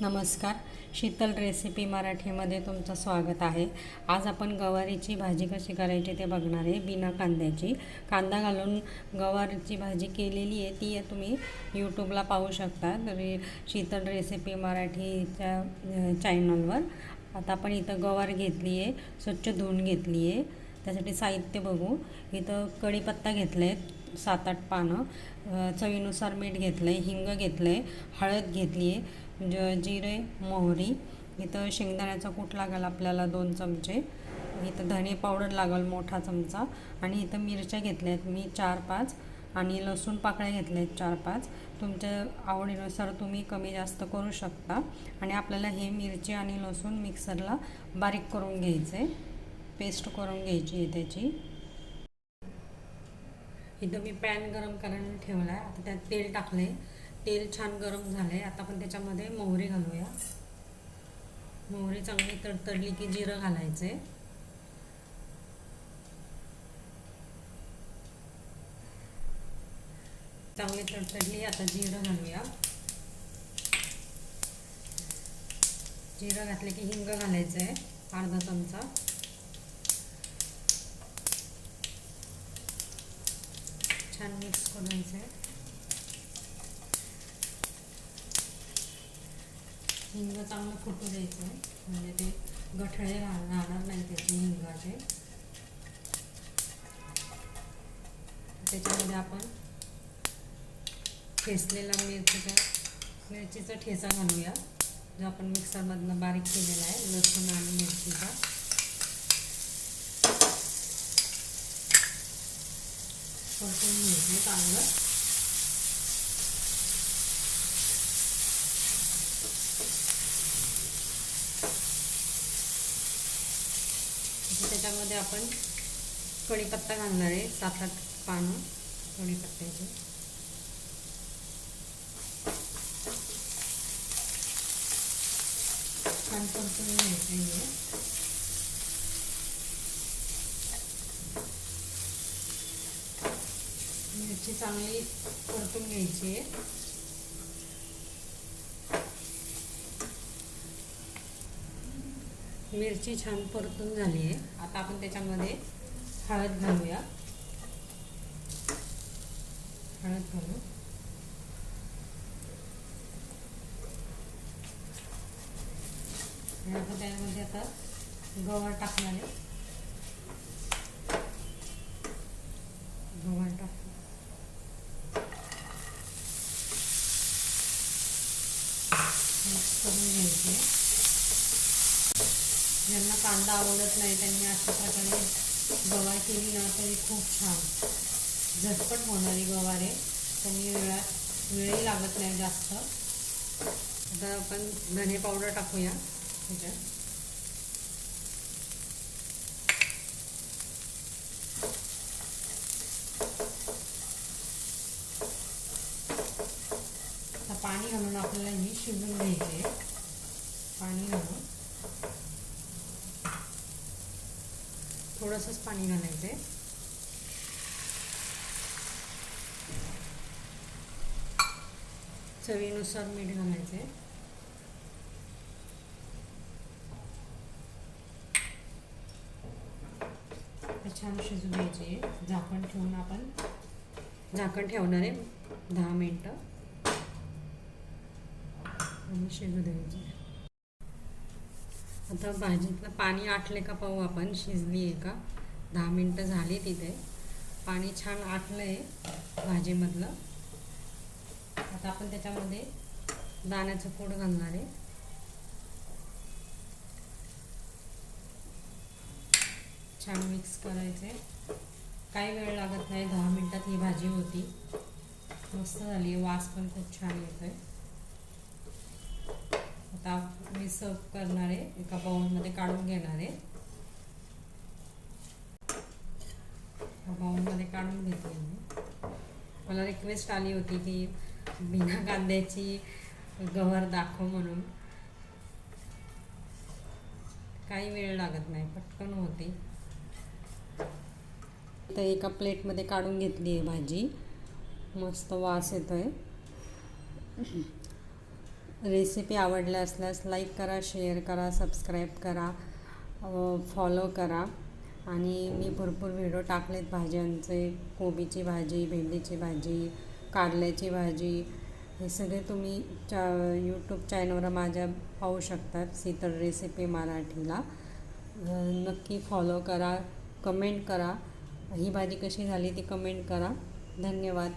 नमस्कार. शीतल रेसिपी मराठीमध्ये तुमचं स्वागत आहे. आज आपण गवारीची भाजी कशी करायची ते बघणार आहे बिना कांद्याची. कांदा घालून गवारीची भाजी केलेली आहे ती तुम्ही यूट्यूबला पाहू शकता. तरी शीतल रेसिपी मराठीच्या चॅनलवर आता आपण इथं गवार घेतली आहे स्वच्छ धुवून घेतली आहे. त्यासाठी साहित्य बघू. इथं कढीपत्ता घेतला आहे सात आठ पानं. चवीनुसार मीठ घेतलं आहे हिंग घेतलं आहे हळद घेतली आहे. ज जिरे मोहरी इथं शेंगदाण्याचा कूट लागेल आपल्याला दोन चमचे. इथं धने पावडर लागेल मोठा चमचा आणि इथं मिरच्या घेतल्या आहेत मी चार पाच आणि लसूण पाकळ्या घेतल्या आहेत चार पाच. तुमच्या आवडीनुसार तुम्ही कमी जास्त करू शकता आणि आपल्याला हे मिरची आणि लसूण मिक्सरला बारीक करून घ्यायचे. पेस्ट करून घ्यायची आहे त्याची. इथं मी पॅन गरम करायला ठेवला आहे आता त्यात तेल टाकलं आहे तेल छान गरम झालं आहे आता आपण त्याच्यामध्ये मोहरी घालूया. मोहरी चांगली तडतडली की जिरं घालायचे चांगली तडतडली आता जिरं घालूया. जिरं घातले की हिंग घालायचं आहे अर्धा चमचा. छान मिक्स करायचं आहे हिंग चांगलं फुटू द्यायचं? आहे म्हणजे ते गठळे राहणार नाही त्याचे हिंगाचे. त्याच्यामध्ये आपण ठेसलेला मिरचीचा मिरचीचा ठेचा घालूया. जो आपण मिक्सरमधनं बारीक केलेला आहे लसूण आणि मिरचीचा. परतून घ्यायचं चांगलं. म्हणजे त्याच्यामध्ये आपण कढीपत्ता घालणार आहे सात आठ पानं कढीपत्त्याची. छान परतून घ्यायचं आहे मिरची चांगली परतून घ्यायची आहे. मिरची छान परतून झाली आहे. आता आपण त्याच्यामध्ये हळद घालूया. हळद घालू आपण त्यामध्ये आता गवार टाकणार आहे गव्हाण टाकू मिक्स करून घ्यायचे ज्यांना कांदा आवडत नाही त्यांनी अशा प्रकारे गवार केली ना तरी खूप छान. झटपट होणारी गवार आहे. त्यांनी वेळा वेळही लागत नाही जास्त. आता आपण धने पावडर टाकूया त्याच्यात. पाणी घालून आपल्याला ही शिजून घ्यायची आहे पाणी घालून थोडंसंच पाणी घालायचं आहे चवीनुसार मीठ घालायचं आहे छान शिजू द्यायची आहे झाकण ठेवून आपण झाकण ठेवणार आहे. दहा मिनटं. आणि शिजू द्यायची. आता भाजीतलं पाणी आटले का पाहू आपण. शिजली आहे का? दहा मिनटं झाली तिथे. पाणी छान आटलं आहे भाजीमधलं. आता आपण त्याच्यामध्ये दाण्याचं पूड घालणार आहे. छान मिक्स करायचे काही वेळ लागत नाही. दहा मिनटात ही भाजी होती. मस्त झाली वास पण खूप छान येतोय. आता मी सर्व करणार आहे एका बाउलमध्ये काढून घेणार. आहे बाउलमध्ये काढून घेतली मी. मला रिक्वेस्ट आली होती की बिना कांद्याची गवर दाखव म्हणून. काही वेळ लागत नाही पटकन होते. तर एका प्लेटमध्ये काढून घेतली आहे भाजी. मस्त वास येतो आहे रेसिपी आवडल्या असल्यास लाईक करा शेअर करा सबस्क्राईब करा फॉलो करा. आणि मी भरपूर व्हिडिओ टाकलेत भाज्यांचे कोबीची भाजी भेंडीची भाजी कारल्याची भाजी. हे सगळे तुम्ही चा यूट्यूब चॅनलवर माझ्या पाहू शकतात शीतळ रेसिपी मराठीला. नक्की फॉलो करा कमेंट करा. ही भाजी कशी झाली ती कमेंट करा. धन्यवाद.